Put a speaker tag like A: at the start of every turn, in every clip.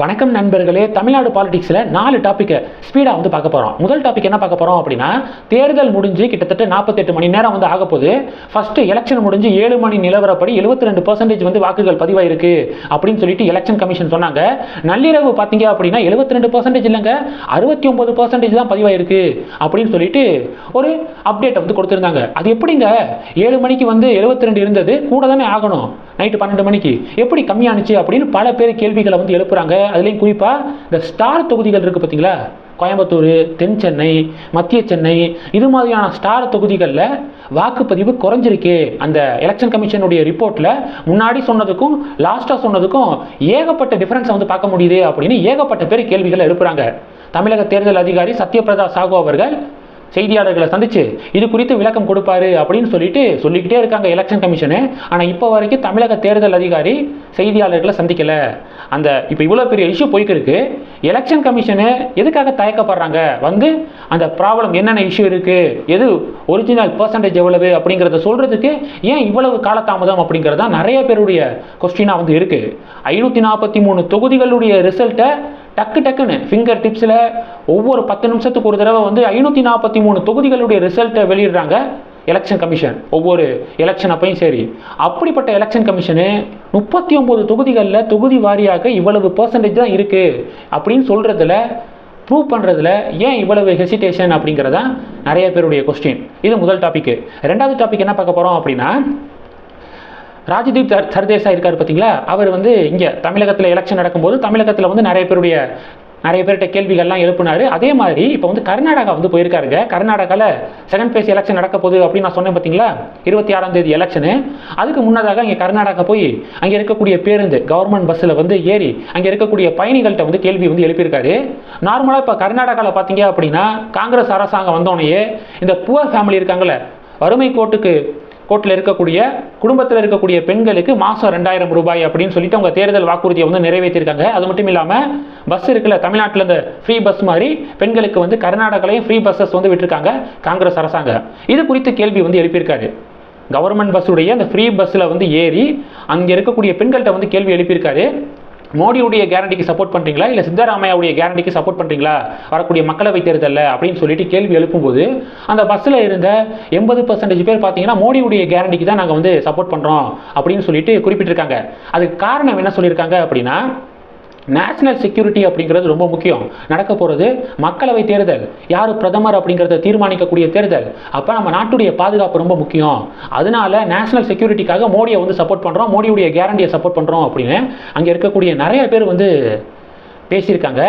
A: வணக்கம் நண்பர்களே தமிழ்நாடு பாலிடிக்ஸில் நாலு டாப்பிக்கை ஸ்பீடாக வந்து பார்க்க போகிறோம் முதல் டாபிக் என்ன பார்க்க போகிறோம் அப்படின்னா தேர்தல் முடிஞ்சு கிட்டத்தட்ட நாற்பத்தெட்டு மணி நேரம் வந்து ஆக போகுது. ஃபஸ்ட்டு எலெக்ஷன் முடிஞ்சு ஏழு மணி நிலவரப்படி எழுபத்தி ரெண்டு பர்சன்டேஜ் வந்து வாக்குகள் பதிவாயிருக்கு அப்படின்னு சொல்லிட்டு எலெக்ஷன் கமிஷன் சொன்னாங்க. நள்ளிரவு பார்த்தீங்க அப்படின்னா எழுபத்தி ரெண்டு பர்சன்டேஜ் இல்லைங்க அறுபத்தி ஒம்பது பர்சன்டேஜ் தான் பதிவாயிருக்கு அப்படின்னு சொல்லிட்டு ஒரு அப்டேட் வந்து கொடுத்துருந்தாங்க. அது எப்படிங்க? ஏழு மணிக்கு வந்து எழுபத்தி ரெண்டு இருந்தது கூட தானே ஆகணும். நைட்டு பன்னெண்டு மணிக்கு. எப்படி கம்மியானுச்சு அப்படின்னு பல பேர் கேள்விகளை வந்து எழுப்புறாங்க. அதுலேயும் குறிப்பாக இந்த ஸ்டார் தொகுதிகள் இருக்குது பார்த்தீங்களா கோயம்புத்தூர் தென் சென்னை மத்திய சென்னை இது மாதிரியான ஸ்டார் தொகுதிகளில் வாக்குப்பதிவு குறைஞ்சிருக்கே. அந்த எலெக்ஷன் கமிஷனுடைய ரிப்போர்ட்டில் முன்னாடி சொன்னதுக்கும் லாஸ்ட்டாக சொன்னதுக்கும் ஏகப்பட்ட டிஃப்ரென்ஸை வந்து பார்க்க முடியுது அப்படின்னு ஏகப்பட்ட பேர் கேள்விகளை எழுப்புறாங்க. தமிழக தேர்தல் அதிகாரி சத்யபிரதா சாகு அவர்கள் செய்தியாளர்களை சந்திச்சு இது குறித்து விளக்கம் கொடுப்பாரு அப்படின்னு சொல்லிட்டு சொல்லிக்கிட்டே இருக்காங்க எலெக்ஷன் கமிஷனு ஆனால் இப்போ வரைக்கும் தமிழக தேர்தல் அதிகாரி செய்தியாளர்களை சந்திக்கல. அந்த இப்போ இவ்வளோ பெரிய இஷ்யூ போய்க்கிருக்கு எலெக்ஷன் கமிஷனு எதுக்காக தயக்கப்படுறாங்க? வந்து அந்த ப்ராப்ளம் என்னென்ன இஷ்யூ இருக்குது எது ஒரிஜினல் பர்சன்டேஜ் எவ்வளவு? அப்படிங்கிறத சொல்கிறதுக்கு ஏன் இவ்வளவு காலதாமதம் அப்படிங்கிறது தான் நிறைய பேருடைய கொஸ்டினாக வந்து இருக்குது ஐநூற்றி நாற்பத்தி மூணு தொகுதிகளுடைய ரிசல்ட்டை டக்கு டக்குன்னு ஃபிங்கர் டிப்ஸில் ஒவ்வொரு பத்து நிமிஷத்துக்கு ஒரு தடவை வந்து ஐநூற்றி நாற்பத்தி மூணு தொகுதிகளுடைய ரிசல்ட்டை வெளியிடுறாங்க எலெக்ஷன் கமிஷன் ஒவ்வொரு எலெக்ஷன் அப்பையும் சரி. அப்படிப்பட்ட எலெக்ஷன் கமிஷனு முப்பத்தி ஒம்பது தொகுதிகளில் தொகுதி வாரியாக இவ்வளவு பர்சன்டேஜ் தான் இருக்குது அப்படின்னு சொல்கிறதுல ப்ரூவ் பண்ணுறதுல ஏன் இவ்வளவு ஹெசிடேஷன் அப்படிங்கிறதான் நிறைய பேருடைய கொஸ்டின் இது முதல் டாப்பிக்கு ரெண்டாவது டாபிக் என்ன பார்க்க போகிறோம் அப்படின்னா ராஜதீப் சர் சர்தேசாய் இருக்கார் பார்த்தீங்களா அவர் வந்து இங்கே தமிழகத்தில் எலெக்ஷன் நடக்கும்போது தமிழகத்தில் வந்து நிறைய பேருடைய நிறைய பேர்கிட்ட கேள்விகள்லாம் எழுப்புனாரு. அதே மாதிரி இப்போ வந்து கர்நாடகா வந்து போயிருக்காருங்க. கர்நாடகாவில் செகண்ட் ஃபேஸ் எலெக்ஷன் நடக்க போகுது அப்படின்னு நான் சொன்னேன் பார்த்தீங்களா இருபத்தி ஆறாம் தேதி எலெக்ஷனு அதுக்கு முன்னதாக இங்கே கர்நாடகா போய் அங்கே இருக்கக்கூடிய பேருந்து கவர்மெண்ட் பஸ்ஸில் வந்து ஏறி அங்கே இருக்கக்கூடிய பயணிகள்கிட்ட வந்து கேள்வி வந்து எழுப்பியிருக்காரு. நார்மலாக இப்போ கர்நாடகாவில் பார்த்தீங்க அப்படின்னா காங்கிரஸ் அரசாங்கம் வந்தோடனே இந்த புவர் ஃபேமிலி இருக்காங்களே வறுமை கோட்டுக்கு கோட்டில் இருக்கக்கூடிய குடும்பத்தில் இருக்கக்கூடிய பெண்களுக்கு மாதம் ரெண்டாயிரம் ரூபாய் அப்படின்னு சொல்லிட்டு அவங்க தேர்தல் வாக்குறுதியை வந்து நிறைவேற்றிருக்காங்க அது மட்டும் இல்லாமல் பஸ் இருக்குல்ல தமிழ்நாட்டில் இந்த ஃப்ரீ பஸ் மாதிரி பெண்களுக்கு வந்து கர்நாடகாலையும் ஃப்ரீ பஸ்ஸஸ் வந்து விட்டுருக்காங்க காங்கிரஸ் அரசாங்கம். இது குறித்து கேள்வி வந்து எழுப்பியிருக்காரு. கவர்மெண்ட் பஸ்ஸுடைய அந்த ஃப்ரீ பஸ்ஸில் வந்து ஏறி அங்கே இருக்கக்கூடிய பெண்கள்கிட்ட வந்து கேள்வி எழுப்பியிருக்காரு. மோடியுடைய கேரண்டிக்கு சப்போர்ட் பண்ணுறீங்களா இல்லை சித்தராமையாவுடைய கேரண்டிக்கு சப்போர்ட் பண்ணுறீங்களா வரக்கூடிய மக்களவை தேர்தலில் அப்படின்னு சொல்லிட்டு கேள்வி எழுப்பும்போது அந்த பஸ்ஸில் இருந்த எண்பது பர்சன்டேஜ் பேர் பார்த்தீங்கன்னா மோடியுடைய கேரண்டிக்கு தான் நாங்கள் வந்து சப்போர்ட் பண்ணுறோம் அப்படின்னு சொல்லிட்டு குறிப்பிட்டிருக்காங்க. அதுக்கு காரணம் என்ன சொல்லியிருக்காங்க அப்படின்னா நேஷனல் செக்யூரிட்டி அப்படிங்கிறது ரொம்ப முக்கியம். நடக்க போகிறது மக்களவை தேர்தல். யார் பிரதமர் அப்படிங்கிறத தீர்மானிக்கக்கூடிய தேர்தல். அப்போ நம்ம நாட்டுடைய பாதுகாப்பு ரொம்ப முக்கியம். அதனால நேஷனல் செக்யூரிட்டிக்காக மோடியை வந்து சப்போர்ட் பண்ணுறோம் மோடியுடைய கேரண்டியை சப்போர்ட் பண்ணுறோம் அப்படின்னு அங்கே இருக்கக்கூடிய நிறைய பேர் வந்து பேசியிருக்காங்க.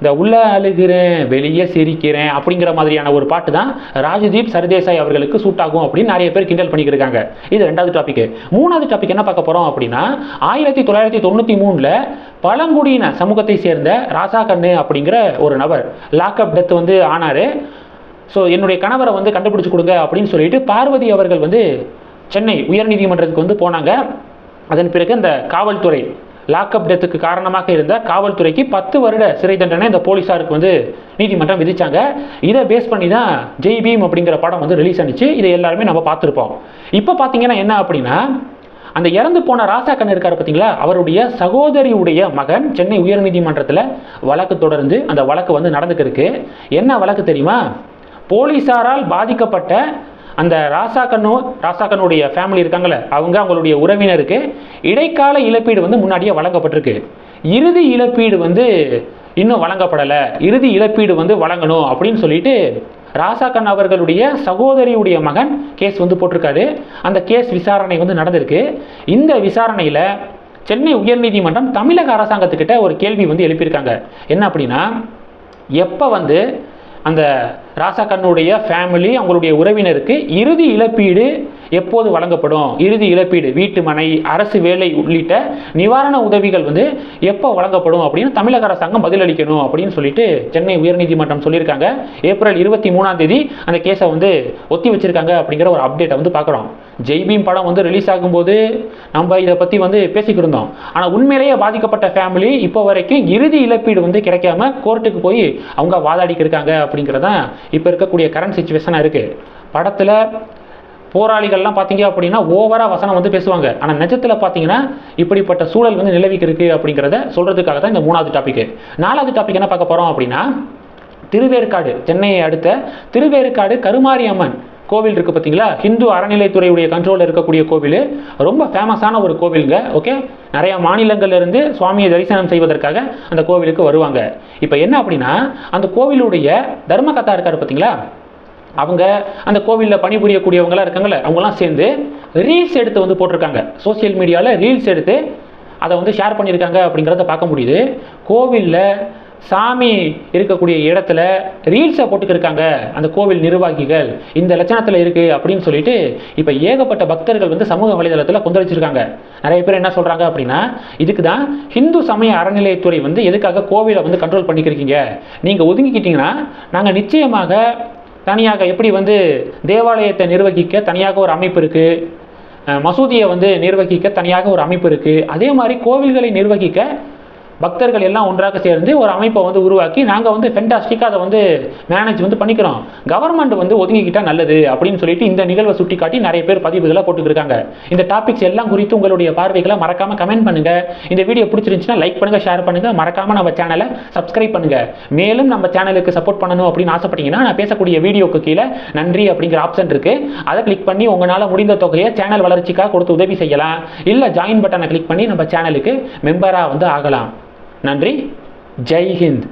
A: இந்த உள்ள அழுகிறேன் வெளியே சிரிக்கிறேன் அப்படிங்கிற மாதிரியான ஒரு பாட்டு தான் ராஜதீப் சர்தேசாய் அவர்களுக்கு சூட் ஆகும் அப்படின்னு நிறைய பேர் கிண்டல் பண்ணிக்கிருக்காங்க இது ரெண்டாவது டாபிக் மூணாவது டாபிக் என்ன பார்க்க போகிறோம் அப்படின்னா ஆயிரத்தி தொள்ளாயிரத்தி தொண்ணூற்றி மூணில் பழங்குடியின சமூகத்தை சேர்ந்த ராசா கண்ணு அப்படிங்கிற ஒரு நபர் லாக்அப் டெத் வந்து ஆனார். ஸோ என்னுடைய கணவரை வந்து கண்டுபிடிச்சு கொடுங்க அப்படின்னு சொல்லிட்டு பார்வதி அவர்கள் வந்து சென்னை உயர்நீதிமன்றத்துக்கு வந்து போனாங்க. அதன் பிறகு இந்த காவல்துறை லாக்அப் டெத்துக்கு காரணமாக இருந்த காவல்துறைக்கு பத்து வருட சிறை தண்டனை இந்த போலீஸாருக்கு வந்து நீதிமன்றம் விதிச்சாங்க. இதை பேஸ் பண்ணி தான் ஜெய் பீம் அப்படிங்கிற படம் வந்து ரிலீஸ் ஆனிச்சு. இதை எல்லாருமே நம்ம பார்த்துருப்போம். இப்போ பார்த்தீங்கன்னா என்ன அப்படின்னா அந்த இறந்து போன ராசா ராசாக்கண்ணன் இருக்கார் பார்த்தீங்களா? அவருடைய சகோதரியுடைய மகன் சென்னை உயர்நீதிமன்றத்தில் வழக்கு தொடர்ந்து அந்த வழக்கு வந்து நடந்துக்கிருக்கு. என்ன வழக்கு தெரியுமா? போலீஸாரால் பாதிக்கப்பட்ட அந்த ராசாக்கண்ணு ராசாக்கண்ணுடைய ஃபேமிலி இருக்காங்களே அவங்க அவங்களுடைய உறவினருக்கு இடைக்கால இழப்பீடு வந்து முன்னாடியே வழங்கப்பட்டிருக்கு. இறுதி இழப்பீடு வந்து இன்னும் வழங்கப்படலை. இறுதி இழப்பீடு வந்து வழங்கணும் அப்படின்னு சொல்லிட்டு ராசாக்கண் அவர்களுடைய சகோதரியுடைய மகன் கேஸ் வந்து போட்டிருக்காரு. அந்த கேஸ் விசாரணை வந்து நடந்திருக்கு. இந்த விசாரணையில் சென்னை உயர்நீதிமன்றம் தமிழக அரசாங்கத்துக்கிட்ட ஒரு கேள்வி வந்து எழுப்பியிருக்காங்க. என்ன அப்படின்னா எப்போ வந்து அந்த ராசாக்கண்ணுடைய ஃபேமிலி அவங்களுடைய உறவினருக்கு இறுதி இழப்பீடு எப்போது வழங்கப்படும்? இறுதி இழப்பீடு வீட்டு மனை அரசு வேலை உள்ளிட்ட நிவாரண உதவிகள் வந்து எப்போ வழங்கப்படும் அப்படின்னு தமிழக அரசாங்கம் பதிலளிக்கணும் அப்படின்னு சொல்லிட்டு சென்னை உயர்நீதிமன்றம் சொல்லியிருக்காங்க. ஏப்ரல் இருபத்தி மூணாம் தேதி அந்த கேஸை வந்து ஒத்தி வச்சிருக்காங்க அப்படிங்கிற ஒரு அப்டேட்டை வந்து பார்க்குறோம். ஜெய்பீம் படம் வந்து ரிலீஸ் ஆகும்போது நம்ம இதை பற்றி வந்து பேசிக்கிட்டு இருந்தோம். ஆனால் உண்மையிலேயே பாதிக்கப்பட்ட ஃபேமிலி இப்போ வரைக்கும் இறுதி இழப்பீடு வந்து கிடைக்காம கோர்ட்டுக்கு போய் அவங்க வாதாடிக்கிருக்காங்க அப்படிங்கிறதான் இப்போ இருக்கக்கூடிய கரண்ட் சுச்சுவேஷனாக இருக்குது படத்தில் போராளிகள்லாம் பார்த்தீங்க அப்படின்னா ஓவராக வசனம் வந்து பேசுவாங்க. ஆனால் நிஜத்தில் பார்த்தீங்கன்னா இப்படிப்பட்ட சூழல் வந்து நிலவிக்கு இருக்குது அப்படிங்கிறத சொல்கிறதுக்காக தான் இந்த மூணாவது டாப்பிக்கு நாலாவது டாபிக் என்ன பார்க்க போகிறோம் அப்படின்னா திருவேற்காடு சென்னையை அடுத்த திருவேற்காடு கருமாரி அம்மன் கோவில் இருக்குது பார்த்தீங்களா ஹிந்து அறநிலைத்துறையுடைய கண்ட்ரோலில் இருக்கக்கூடிய கோவில். ரொம்ப ஃபேமஸான ஒரு கோவிலுங்க ஓகே நிறைய மாநிலங்கள்லேருந்து சுவாமியை தரிசனம் செய்வதற்காக அந்த கோவிலுக்கு வருவாங்க. இப்போ என்ன அப்படின்னா அந்த கோவிலுடைய தர்மகத்தா இருக்கார் பார்த்தீங்களா அவங்க அந்த கோவிலில் பணிபுரியக்கூடியவங்களாம் இருக்காங்கல்ல அவங்களாம் சேர்ந்து ரீல்ஸ் எடுத்து வந்து போட்டிருக்காங்க. சோஷியல் மீடியாவில் ரீல்ஸ் எடுத்து அதை வந்து ஷேர் பண்ணியிருக்காங்க அப்படிங்கிறத பார்க்க முடியுது. கோவிலில் சாமி இருக்கக்கூடிய இடத்துல ரீல்ஸை போட்டுக்கிருக்காங்க அந்த கோவில் நிர்வாகிகள். இந்த லட்சணத்தில் இருக்குது அப்படின்னு சொல்லிட்டு இப்போ ஏகப்பட்ட பக்தர்கள் வந்து சமூக வலைதளத்தில் கொந்தளிச்சிருக்காங்க. நிறைய பேர் என்ன சொல்கிறாங்க அப்படின்னா இதுக்கு தான் ஹிந்து சமய அறநிலையத்துறை வந்து எதுக்காக கோவிலை வந்து கண்ட்ரோல் பண்ணிக்கிறீங்க நீங்கள் ஒதுங்கிக்கிட்டீங்கன்னா நாங்கள் நிச்சயமாக தனியாக எப்படி வந்து தேவாலயத்தை நிர்வகிக்க தனியாக ஒரு அமைப்பு இருக்குது மசூதியை வந்து நிர்வகிக்க தனியாக ஒரு அமைப்பு இருக்குது அதே மாதிரி கோவில்களை நிர்வகிக்க பக்தர்கள் எல்லாம் ஒன்றாக சேர்ந்து ஒரு அமைப்பை வந்து உருவாக்கி நாங்கள் வந்து ஃபென்டாஸ்டிக்காக அதை வந்து மேனேஜ் வந்து பண்ணிக்கிறோம். கவர்மெண்ட் வந்து ஒதுங்கிக்கிட்டால் நல்லது அப்படின்னு சொல்லிட்டு இந்த நிகழ்வை சுட்டி காட்டி நிறைய பேர் பதிவுகளை போட்டுக்கிருக்காங்க. இந்த டாபிக்ஸ் எல்லாம் குறித்து உங்களுடைய பார்வைகளை மறக்காம கமெண்ட் பண்ணுங்க. இந்த வீடியோ பிடிச்சிருந்துச்சுன்னா லைக் பண்ணுங்க ஷேர் பண்ணுங்க. மறக்காம நம்ம சேனலை சப்ஸ்கிரைப் பண்ணுங்க. மேலும் நம்ம சேனலுக்கு சப்போர்ட் பண்ணணும் அப்படின்னு ஆசைப்பட்டீங்கன்னா நான் பேசக்கூடிய வீடியோக்கு கீழே நன்றி அப்படிங்கிற ஆப்ஷன் இருக்கு. அதை கிளிக் பண்ணி உங்களால் முடிந்த தொகையை சேனல் வளர்ச்சிக்காக கொடுத்து உதவி செய்யலாம். இல்லை ஜாயின் பட்டனை கிளிக் பண்ணி நம்ம சேனலுக்கு மெம்பராக வந்து ஆகலாம். நன்றி. ஜெய் ஹிந்த்